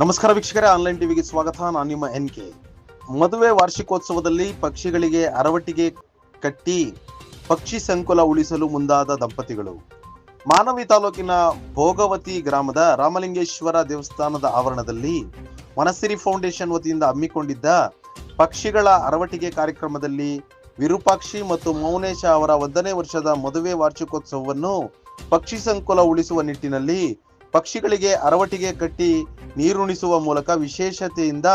ನಮಸ್ಕಾರ ವೀಕ್ಷಕರೇ ಆನ್ಲೈನ್ ಟಿವಿಗೆ ಸ್ವಾಗತ. ನಾನು ನಿಮ್ಮ ಎನ್ ಕೆ ಮದುವೆ ವಾರ್ಷಿಕೋತ್ಸವದಲ್ಲಿ ಪಕ್ಷಿಗಳಿಗೆ ಅರವಟ್ಟಿಗೆ ಕಟ್ಟಿ ಪಕ್ಷಿ ಸಂಕುಲ ಉಳಿಸಲು ಮುಂದಾದ ದಂಪತಿಗಳು. ಮಾನವಿ ತಾಲೂಕಿನ ಭೋಗವತಿ ಗ್ರಾಮದ ರಾಮಲಿಂಗೇಶ್ವರ ದೇವಸ್ಥಾನದ ಆವರಣದಲ್ಲಿ ವನಸಿರಿ ಫೌಂಡೇಶನ್ ವತಿಯಿಂದ ಹಮ್ಮಿಕೊಂಡಿದ್ದ ಪಕ್ಷಿಗಳ ಅರವಟಿಗೆ ಕಾರ್ಯಕ್ರಮದಲ್ಲಿ ವಿರೂಪಾಕ್ಷಿ ಮತ್ತು ಮೌನೇಶ ಅವರ ಒಂದನೇ ವರ್ಷದ ಮದುವೆ ವಾರ್ಷಿಕೋತ್ಸವವನ್ನು ಪಕ್ಷಿ ಸಂಕುಲ ಉಳಿಸುವ ನಿಟ್ಟಿನಲ್ಲಿ ಪಕ್ಷಿಗಳಿಗೆ ಅರವಟಿಗೆ ಕಟ್ಟಿ ನೀರುಣಿಸುವ ಮೂಲಕ ವಿಶೇಷತೆಯಿಂದ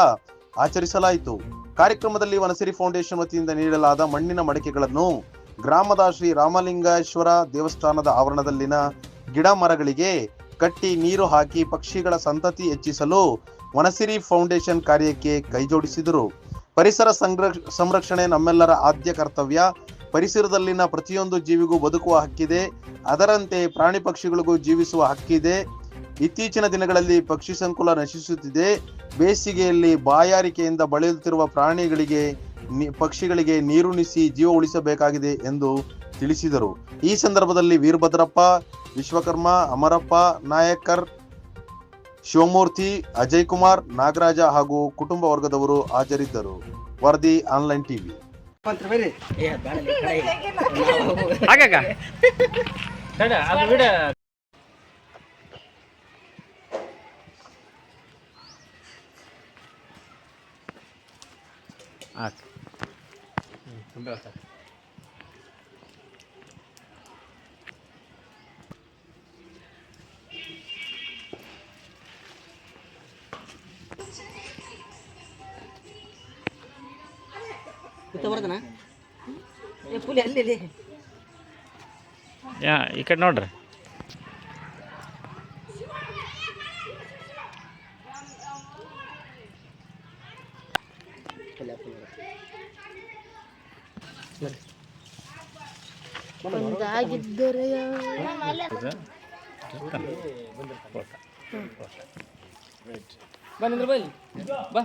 ಆಚರಿಸಲಾಯಿತು. ಕಾರ್ಯಕ್ರಮದಲ್ಲಿ ವನಸಿರಿ ಫೌಂಡೇಶನ್ ವತಿಯಿಂದ ನೀಡಲಾದ ಮಣ್ಣಿನ ಮಡಕೆಗಳನ್ನು ಗ್ರಾಮದ ಶ್ರೀ ರಾಮಲಿಂಗೇಶ್ವರ ದೇವಸ್ಥಾನದ ಆವರಣದಲ್ಲಿನ ಗಿಡ ಮರಗಳಿಗೆ ಕಟ್ಟಿ ನೀರು ಹಾಕಿ ಪಕ್ಷಿಗಳ ಸಂತತಿ ಹೆಚ್ಚಿಸಲು ವನಸಿರಿ ಫೌಂಡೇಶನ್ ಕಾರ್ಯಕ್ಕೆ ಕೈಜೋಡಿಸಿದರು. ಪರಿಸರ ಸಂರಕ್ಷ ಸಂರಕ್ಷಣೆ ನಮ್ಮೆಲ್ಲರ ಆದ್ಯ ಕರ್ತವ್ಯ. ಪರಿಸರದಲ್ಲಿನ ಪ್ರತಿಯೊಂದು ಜೀವಿಗೂ ಬದುಕುವ ಹಕ್ಕಿದೆ. ಅದರಂತೆ ಪ್ರಾಣಿ ಪಕ್ಷಿಗಳಿಗೂ ಜೀವಿಸುವ ಹಕ್ಕಿದೆ. ಇತ್ತೀಚಿನ ದಿನಗಳಲ್ಲಿ ಪಕ್ಷಿ ಸಂಕುಲ ನಶಿಸುತ್ತಿದೆ. ಬೇಸಿಗೆಯಲ್ಲಿ ಬಾಯಾರಿಕೆಯಿಂದ ಬಳಲುತ್ತಿರುವ ಪ್ರಾಣಿಗಳಿಗೆ ಪಕ್ಷಿಗಳಿಗೆ ನೀರುಣಿಸಿ ಜೀವ ಉಳಿಸಬೇಕಾಗಿದೆ ಎಂದು ತಿಳಿಸಿದರು. ಈ ಸಂದರ್ಭದಲ್ಲಿ ವೀರಭದ್ರಪ್ಪ ವಿಶ್ವಕರ್ಮ ಅಮರಪ್ಪ ನಾಯಕರ್ ಶಿವಮೂರ್ತಿ ಅಜಯ್ ಕುಮಾರ್ ನಾಗರಾಜ ಹಾಗೂ ಕುಟುಂಬ ವರ್ಗದವರು ಹಾಜರಿದ್ದರು. ವರದಿ ಆನ್ಲೈನ್ ಟಿವಿ. ಮಂತ್ರ ಬರ್ರಿ ಸರ್. ಯಾ ಈ ಕಡೆ ನೋಡ್ರಿ ಒಂದಾಗಿದ್ದರೆ ಬಾ ನಿಂದ್ರ ಬಾ ಇಲ್ಲಿ. ಬಾ.